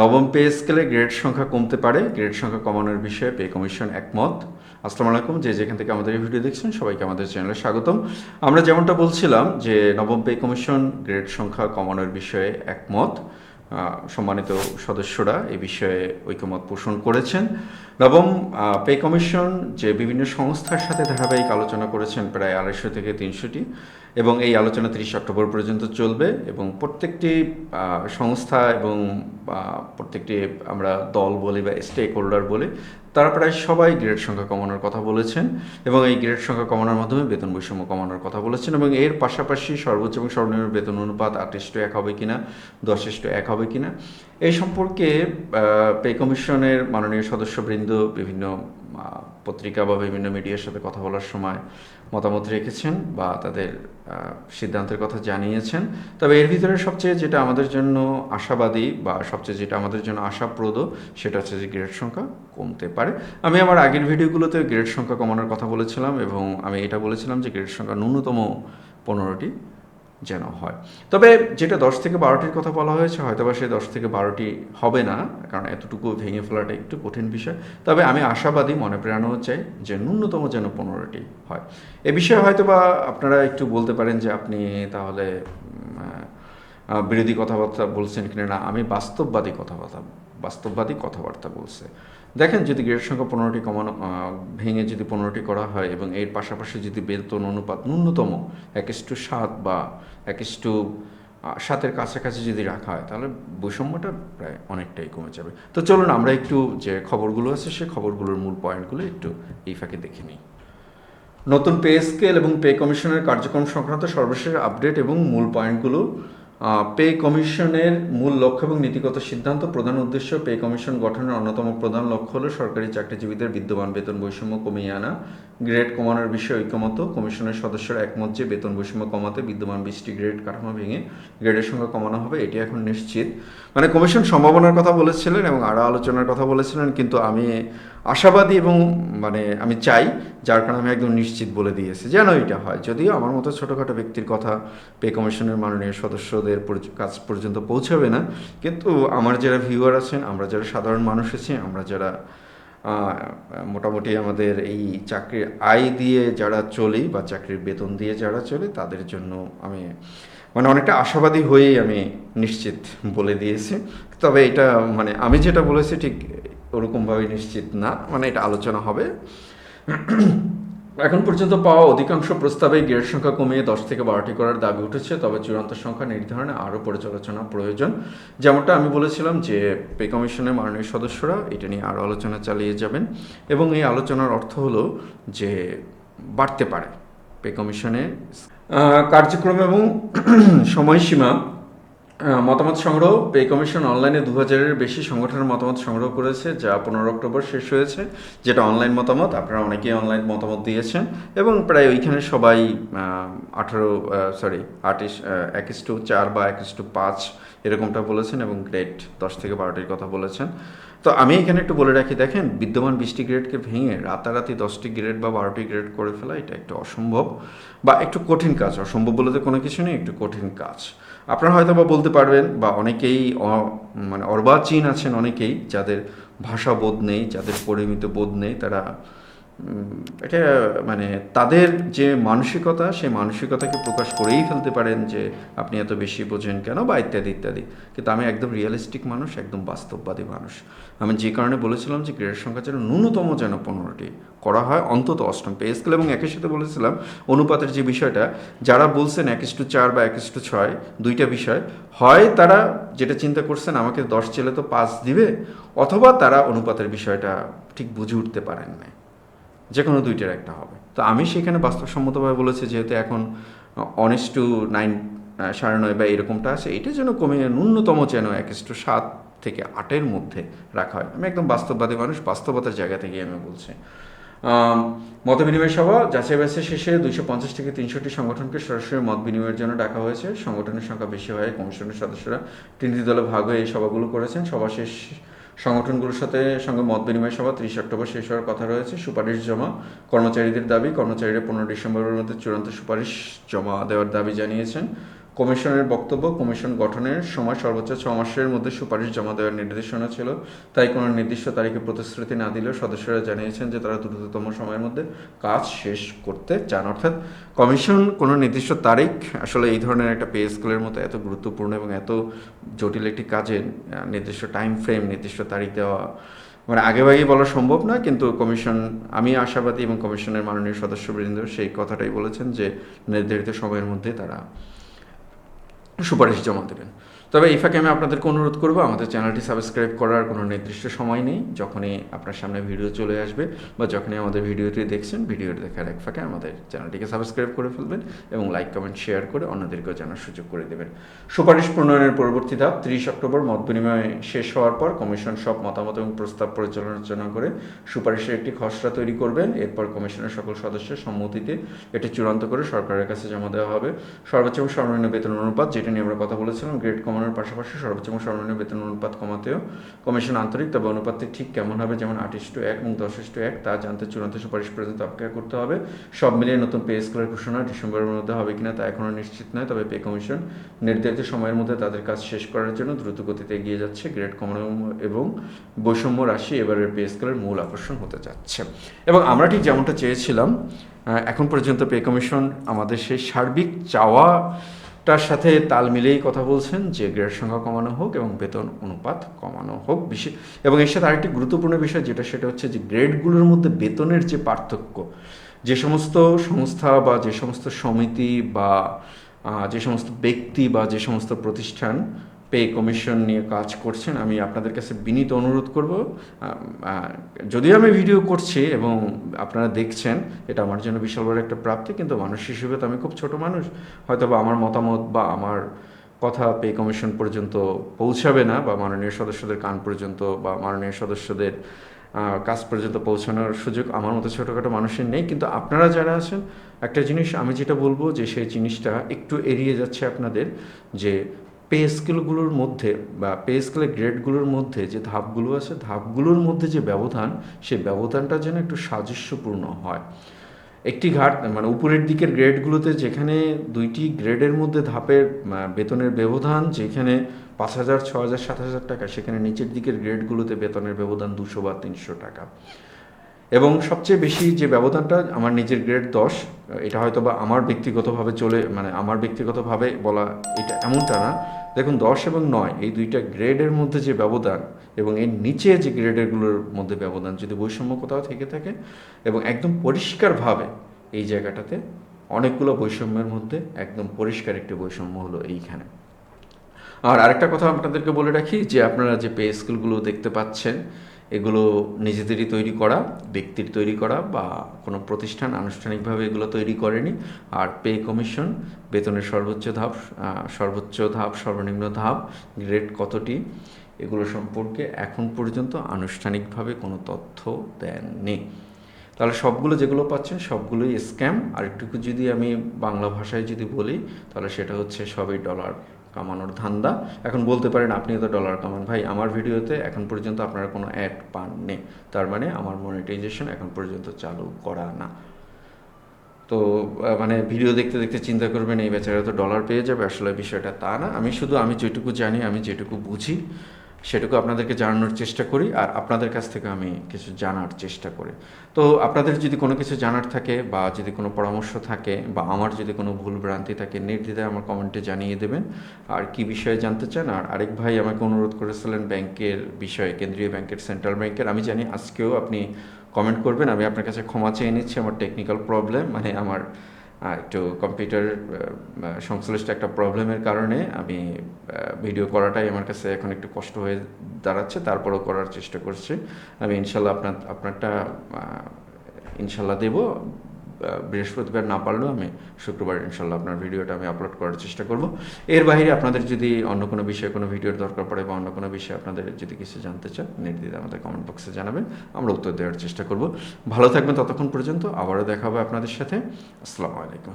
নবম পে স্কেলে গ্রেড সংখ্যা কমতে পারে, গ্রেড সংখ্যা কমানোর বিষয়ে পে কমিশন একমত। আসসালামু আলাইকুম, যে যেখান থেকে আমাদের এই ভিডিও দেখছেন, সবাইকে আমাদের চ্যানেলে স্বাগতম। আমরা যেমনটা বলছিলাম যে নবম পে কমিশন গ্রেড সংখ্যা কমানোর বিষয়ে একমত। সম্মানিত সদস্যরা এ বিষয়ে ঐকমত পোষণ করেছেন নবম পে কমিশন যে বিভিন্ন সংস্থার সাথে ধারাবাহিক আলোচনা করেছেন প্রায় আড়াইশো থেকে তিনশোটি এবং এই আলোচনা তিরিশ অক্টোবর পর্যন্ত চলবে এবং প্রত্যেকটি সংস্থা এবং প্রত্যেকটি আমরা দল বলি বা স্টেক হোল্ডার বলি তারা প্রায় সবাই গ্রেড সংখ্যা কমানোর কথা বলেছেন এবং এই গ্রেড সংখ্যা কমানোর মাধ্যমে বেতন বৈষম্য কমানোর কথা বলেছেন এবং এর পাশাপাশি সর্বোচ্চ এবং সর্বনিম্ন বেতন অনুপাত আঠাশ এক হবে কিনা, দশ এক হবে কিনা, এই সম্পর্কে পে কমিশনের মাননীয় সদস্যবৃন্দ বিভিন্ন পত্রিকা বা বিভিন্ন মিডিয়ার সাথে কথা বলার সময় মতামত রেখেছেন বা তাদের সিদ্ধান্তের কথা জানিয়েছেন। তবে এর ভিতরে সবচেয়ে যেটা আমাদের জন্য আশাবাদী বা সবচেয়ে যেটা আমাদের জন্য আশাপ্রদ, সেটা হচ্ছে যে গ্রেড সংখ্যা কমতে পারে। আমি আমার আগের ভিডিওগুলোতে গ্রেড সংখ্যা কমানোর কথা বলেছিলাম এবং আমি এটা বলেছিলাম যে গ্রেড সংখ্যা ন্যূনতম পনেরোটি যেন হয়। তবে যেটা দশ থেকে বারোটির কথা বলা হয়েছে হয়তো বা সে দশ থেকে বারোটি হবে না, কারণ এতটুকু ভেঙে ফেলাটা একটু কঠিন বিষয়। তবে আমি আশাবাদী, মনে প্রেরণাও চাই যে ন্যূনতম যেন পনেরোটি হয়। এ বিষয়ে হয়তো বা আপনারা একটু বলতে পারেন যে আপনি তাহলে বিরোধী কথাবার্তা বলছেন কিনা না, আমি বাস্তববাদী কথাবার্তা বাস্তববাদী কথাবার্তা বলছে। দেখেন যদি গ্রেড সংখ্যা পনেরোটি কমানো ভেঙে যদি পনেরোটি করা হয় এবং এর পাশাপাশি যদি বেতন অনুপাত ন্যূনতম এক টু সাত বা এক টু সাতের কাছাকাছি যদি রাখা হয়, তাহলে বৈষম্যটা প্রায় অনেকটাই কমে যাবে। তো চলুন আমরা একটু যে খবরগুলো আছে, সে খবরগুলোর মূল পয়েন্টগুলো একটু এই ফাঁকে দেখে নিই। নতুন পে স্কেল এবং পে কমিশনের কার্যক্রম সংক্রান্ত সর্বশেষ আপডেট এবং মূল পয়েন্টগুলো পে কমিশনের মূল লক্ষ্য এবং নীতিগত সিদ্ধান্ত প্রধান উদ্দেশ্য পে কমিশন গঠনের অন্যতম প্রধান লক্ষ্য হল সরকারি চাকরিজীবীদের বিদ্যমান বেতন বৈষম্য কমিয়ে আনা। গ্রেড কমানোর বিষয়ে ঐক্যমত। কমিশনের সদস্যরা একমত যে বেতন বৈষম্য কমাতে বিদ্যমান বিশটি গ্রেড কাঠামো ভেঙে গ্রেডের সংখ্যা কমানো হবে, এটি এখন নিশ্চিত। মানে কমিশন সম্ভাবনার কথা বলেছিলেন এবং আরও আলোচনার কথা বলেছিলেন, কিন্তু আমি আশাবাদী এবং মানে আমি চাই, যার কারণে আমি একদম নিশ্চিত বলে দিয়েছি যেন এটা হয়। যদিও আমার মতো ছোটোখাটো ব্যক্তির কথা পে কমিশনের মাননীয় সদস্যদের কাজ পর্যন্ত পৌঁছাবে না। কিন্তু আমার যারা ভিউয়ার আছেন, আমরা যারা সাধারণ মানুষ আছি, আমরা যারা মোটামুটি আমাদের এই চাকরির আয় দিয়ে যারা চলি বা চাকরির বেতন দিয়ে যারা চলে, তাদের জন্য আমি মানে অনেকটা আশাবাদী হয়েই আমি নিশ্চিত বলে দিয়েছি। তবে এটা মানে আমি যেটা বলেছি ঠিক ওরকমভাবে নিশ্চিত না মানে এটা আলোচনা হবে। এখন পর্যন্ত পাওয়া অধিকাংশ প্রস্তাবে গ্রেড সংখ্যা কমিয়ে দশ থেকে বারোটি করার দাবি উঠেছে, তবে চূড়ান্ত সংখ্যা নির্ধারণে আরও পর্যালোচনা প্রয়োজন। যেমনটা আমি বলেছিলাম যে পে কমিশনের মাননীয় সদস্যরা এটা নিয়ে আরও আলোচনা চালিয়ে যাবেন এবং এই আলোচনার অর্থ হলো যে বাড়তে পারে পে কমিশনে কার্যক্রম এবং সময়সীমা মতামত সংগ্রহ, পে কমিশন অনলাইনে দু হাজারের বেশি সংগঠনের মতামত সংগ্রহ করেছে, যা পনেরো অক্টোবর শেষ হয়েছে, যেটা অনলাইন মতামত, আপনারা অনেকেই অনলাইন মতামত দিয়েছেন, এবং প্রায় ওইখানে সবাই আঠারো সরি আটিশ এক টু চার বা এক টু পাঁচ এরকমটা বলেছেন এবং গ্রেড দশ থেকে বারোটির কথা বলেছেন। তো আমি এখানে একটু বলে রাখি, দেখেন, বিদ্যমান বিশটি গ্রেডকে ভেঙে রাতারাতি দশটি গ্রেড বা বারোটি গ্রেড করে ফেলা, এটা একটু অসম্ভব বা একটু কঠিন কাজ। অসম্ভব বলে তো কোনো কিছু নেই, একটু কঠিন কাজ। আপনারা হয়তো বা বলতে পারবেন বা অনেকেই মানে অর্বাচীন আছেন অনেকেই, যাদের ভাষা বোধ নেই, যাদের পরিমিত বোধ নেই, তারা এটা মানে তাদের যে মানসিকতা, সেই মানসিকতাকে প্রকাশ করেই ফেলতে পারেন যে আপনি এত বেশি বোঝেন কেন বা ইত্যাদি ইত্যাদি। কিন্তু আমি একদম রিয়েলিস্টিক মানুষ, একদম বাস্তববাদী মানুষ। আমি যে কারণে বলেছিলাম যে গ্রেড সংখ্যা যেন ন্যূনতম যেন পনেরোটি করা হয়, অন্তত অষ্টম পে স্কেল এবং একের সাথে বলেছিলাম অনুপাতের যে বিষয়টা, যারা বলছেন একিস টু চার বা একিস টু ছয়, দুইটা বিষয়, হয় তারা যেটা চিন্তা করছেন আমাকে দশ ছেলে তো পাঁচ দিবে, অথবা তারা অনুপাতের বিষয়টা ঠিক বুঝে উঠতে পারেন না যে কোনো দুইটার একটা হবে। তো আমি সেখানে বাস্তবসম্মতভাবে বলেছি যেহেতু এখন অনেস্ট টু নাইন সাড়ে নয় বা এরকমটা আছে, এটা যেন কমে ন্যূনতম যেন এক টু সাত থেকে আটের মধ্যে রাখা হয়। আমি একদম বাস্তববাদী মানুষ, বাস্তবতার জায়গা থেকে আমি বলছি। মত বিনিময় সভা যাচাই বাছাই শেষে দুইশো পঞ্চাশ থেকে তিনশোটি সংগঠনকে সরাসরি মত বিনিময়ের জন্য ডাকা হয়েছে। সংগঠনের সংখ্যা বেশি হয় কমিশনের সদস্যরা তিনটি দলে ভাগ হয়ে এই সভাগুলো করেছেন। সভা শেষ সংগঠনগুলোর সাথে সঙ্গে মত বিনিময় সভা ত্রিশ অক্টোবর শেষ হওয়ার কথা রয়েছে। সুপারিশ জমা। কর্মচারীদের দাবি, কর্মচারীরা পনেরো ডিসেম্বরের মধ্যে চূড়ান্ত সুপারিশ জমা দেওয়ার দাবি জানিয়েছেন। কমিশনের বক্তব্য, কমিশন গঠনের সময় সর্বোচ্চ ছ মাসের মধ্যে সুপারিশ জমা দেওয়ার নির্দেশনা ছিল। তাই কোনো নির্দিষ্ট তারিখে প্রতিশ্রুতি না দিলেও সদস্যরা জানিয়েছেন যে তারা দ্রুততম সময়ের মধ্যে কাজ শেষ করতে চান। অর্থাৎ কমিশন কোনো নির্দিষ্ট তারিখ, আসলে এই ধরনের একটা পে স্কেলের মতো এত গুরুত্বপূর্ণ এবং এত জটিল একটি কাজে নির্দিষ্ট টাইম ফ্রেম নির্দিষ্ট তারিখ দেওয়া মানে আগেভাগেই বলা সম্ভব না কিন্তু কমিশন, আমি আশাবাদী এবং কমিশনের মাননীয় সদস্যবৃন্দ সেই কথাটাই বলেছেন যে নির্ধারিত সময়ের মধ্যে তারা সুপারিশ জমা দেবেন। তবে এই ফাঁকে আমি আপনাদেরকে অনুরোধ করব, আমাদের চ্যানেলটি সাবস্ক্রাইব করার কোনো নির্দিষ্ট সময় নেই, যখনই আপনার সামনে ভিডিও চলে আসবে বা যখনই আমাদের ভিডিওটি দেখছেন, ভিডিওটি দেখার এক ফাঁকে আমাদের চ্যানেলটিকে সাবস্ক্রাইব করে ফেলবেন এবং লাইক, কমেন্ট, শেয়ার করে অন্যদেরকেও জানার সুযোগ করে দেবেন। সুপারিশ প্রণয়নের পরবর্তী ধাপ, তিরিশ অক্টোবর মত বিনিময় শেষ হওয়ার পর কমিশন সব মতামত এবং প্রস্তাব পরিচালনা করে সুপারিশের একটি খসড়া তৈরি করবেন, এরপর কমিশনের সকল সদস্যের সম্মতিতে এটি চূড়ান্ত করে সরকারের কাছে জমা দেওয়া হবে। সর্বোচ্চ এবং সর্বনিম্ন বেতন অনুপাত, যেটা নিয়ে আমরা কথা বলেছিলাম গ্রেট গ্রেড কমানোর পাশাপাশি সর্বোচ্চ এবং সর্বনিম্ন বেতন অনুপাত কমাতেও কমিশন আন্তরিক, তবে অনুপাতটি ঠিক কেমন হবে যেমন আটিশ টু এক এবং দশ টু এক, তা জানতে চূড়ান্ত সুপারিশ পর্যন্ত অপেক্ষা করতে হবে। সব মিলিয়ে নতুন পে স্কেলের ঘোষণা ডিসেম্বরের মধ্যে হবে কিনা তা এখনও নিশ্চিত নয়, তবে পে কমিশন নির্ধারিত সময়ের মধ্যে তাদের কাজ শেষ করার জন্য দ্রুত গতিতে এগিয়ে যাচ্ছে। গ্রেড কমানো এবং বৈষম্য রাশি এবারের পে স্কেলের মূল আকর্ষণ হতে যাচ্ছে। এবং আমরা ঠিক যেমনটা চেয়েছিলাম এখন পর্যন্ত পে কমিশন আমাদের সেই সার্বিক চাওয়াটার সাথে তাল মিলেই কথা বলছেন যে গ্রেড সংখ্যা কমানো হোক এবং বেতন অনুপাত কমানো হোক। বিশেষ এবং এর সাথে আরেকটি গুরুত্বপূর্ণ বিষয় যেটা, সেটা হচ্ছে যে গ্রেডগুলোর মধ্যে বেতনের যে পার্থক্য, যে সমস্ত সংস্থা বা যে সমস্ত সমিতি বা যে সমস্ত ব্যক্তি বা যে সমস্ত প্রতিষ্ঠান পে কমিশন নিয়ে কাজ করছেন, আমি আপনাদের কাছে বিনীত অনুরোধ করব। যদিও আমি ভিডিও করছি এবং আপনারা দেখছেন, এটা আমার জন্য বিশাল বড় একটা প্রাপ্তি, কিন্তু মানুষ হিসেবে তো আমি খুব ছোট মানুষ হয়তো বা আমার মতামত বা আমার কথা পে কমিশন পর্যন্ত পৌঁছাবে না, বা মাননীয় সদস্যদের কান পর্যন্ত বা মাননীয় সদস্যদের কাজ পর্যন্ত পৌঁছানোর সুযোগ আমার মতো ছোটোখাটো মানুষের নেই, কিন্তু আপনারা যারা আছেন, একটা জিনিস আমি যেটা বলব যে সেই জিনিসটা একটু এড়িয়ে যাচ্ছে আপনাদের যে পে স্কেলগুলোর মধ্যে বা পে স্কেলের গ্রেডগুলোর মধ্যে যে ধাপগুলো আছে, ধাপগুলোর মধ্যে যে ব্যবধান সেই ব্যবধানটা যেন একটু সাদৃশ্যপূর্ণ হয়। একটি ঘাট মানে উপরের দিকের গ্রেডগুলোতে যেখানে দুইটি গ্রেডের মধ্যে ধাপের বেতনের ব্যবধান, যেখানে পাঁচ হাজার ছ হাজার, সাত হাজার টাকা, সেখানে নিচের দিকের গ্রেডগুলোতে বেতনের ব্যবধান দুশো বা তিনশো টাকা। এবং সবচেয়ে বেশি যে ব্যবধানটা আমার নিজের গ্রেড দশ, এটা হয়তো বা আমার ব্যক্তিগতভাবে চলে মানে আমার ব্যক্তিগতভাবে বলা এটা এমনটা না। দেখুন, দশ এবং নয়, এই দুইটা গ্রেডের মধ্যে যে ব্যবধান এবং এর নিচে যে গ্রেডেরগুলোর মধ্যে ব্যবধান যদি বৈষম্য কোথাও থেকে থাকে এবং একদম পরিষ্কারভাবে এই জায়গাটাতে অনেকগুলো বৈষম্যের মধ্যে একদম পরিষ্কার একটি বৈষম্য হলো এইখানে। আর আরেকটা কথা আপনাদেরকে বলে রাখি যে আপনারা যে পে স্কুলগুলো দেখতে পাচ্ছেন এগুলো নিজেদেরই তৈরি করা, ব্যক্তির তৈরি করা বা কোনো প্রতিষ্ঠান আনুষ্ঠানিকভাবে এগুলো তৈরি করেনি। আর পে কমিশন, বেতনের সর্বোচ্চ ধাপ সর্বোচ্চ ধাপ, সর্বনিম্ন ধাপ গ্রেড কতটি, এগুলো সম্পর্কে এখন পর্যন্ত আনুষ্ঠানিকভাবে কোনো তথ্য দেননি। তাহলে সবগুলো যেগুলো পাচ্ছেন সবগুলোই স্ক্যাম। আর একটুকু যদি আমি বাংলা ভাষায় যদি বলি, তাহলে সেটা হচ্ছে সবই ডলার। কামানোর ধান্দা। এখন বলতে পারেন আপনি তো ডলার কামান। ভাই, আমার ভিডিওতে এখন পর্যন্ত আপনারা কোনো অ্যাড পাননি। তার মানে আমার মনিটাইজেশন এখন পর্যন্ত চালু করা না। তো মানে ভিডিও দেখতে দেখতে চিন্তা করবেন, এই বেচারা তো ডলার পেয়ে যাবে। আসলে বিষয়টা তা না। আমি শুধু, আমি যেটুকু জানি, আমি যেটুকু বুঝি সেটুকু আপনাদেরকে জানানোর চেষ্টা করি আর আপনাদের কাছ থেকে আমি কিছু জানার চেষ্টা করি। তো আপনাদের যদি কোনো কিছু জানার থাকে বা যদি কোনো পরামর্শ থাকে বা আমার যদি কোনো ভুল ভ্রান্তি থাকে, নির্দ্বিধায় আমার কমেন্টে জানিয়ে দেবেন। আর কি বিষয়ে জানতে চান? আর আরেক ভাই আমাকে অনুরোধ করেছিলেন ব্যাংকের বিষয়ে, কেন্দ্রীয় ব্যাংকের, সেন্ট্রাল ব্যাংকের। আমি জানি আজকেও আপনি কমেন্ট করবেন। আমি আপনার কাছে ক্ষমা চেয়ে নিচ্ছি। আমার টেকনিক্যাল প্রবলেম মানে আমার একটু কম্পিউটার সংশ্লিষ্ট একটা প্রবলেমের কারণে আমি ভিডিও করাটাই আমার কাছে এখন একটু কষ্ট হয়ে দাঁড়াচ্ছে, তারপরও করার চেষ্টা করছি। আমি ইনশাল্লাহ আপনার, আপনারটা ইনশাল্লাহ দেবো। বৃহস্পতিবার না পারলেও আমি শুক্রবার ইনশাল্লাহ আপনার ভিডিওটা আমি আপলোড করার চেষ্টা করব। এর বাইরে আপনাদের যদি অন্য কোনো বিষয়ে কোনো ভিডিওর দরকার পড়ে বা অন্য কোনো বিষয়ে আপনাদের যদি কিছু জানতে চান নির্দিতে আমাদের কমেন্ট বক্সে জানাবেন, আমরা উত্তর দেওয়ার চেষ্টা করব। ভালো থাকবেন ততক্ষণ পর্যন্ত, আবারও দেখা হবে আপনাদের সাথে। আসসালামু আলাইকুম।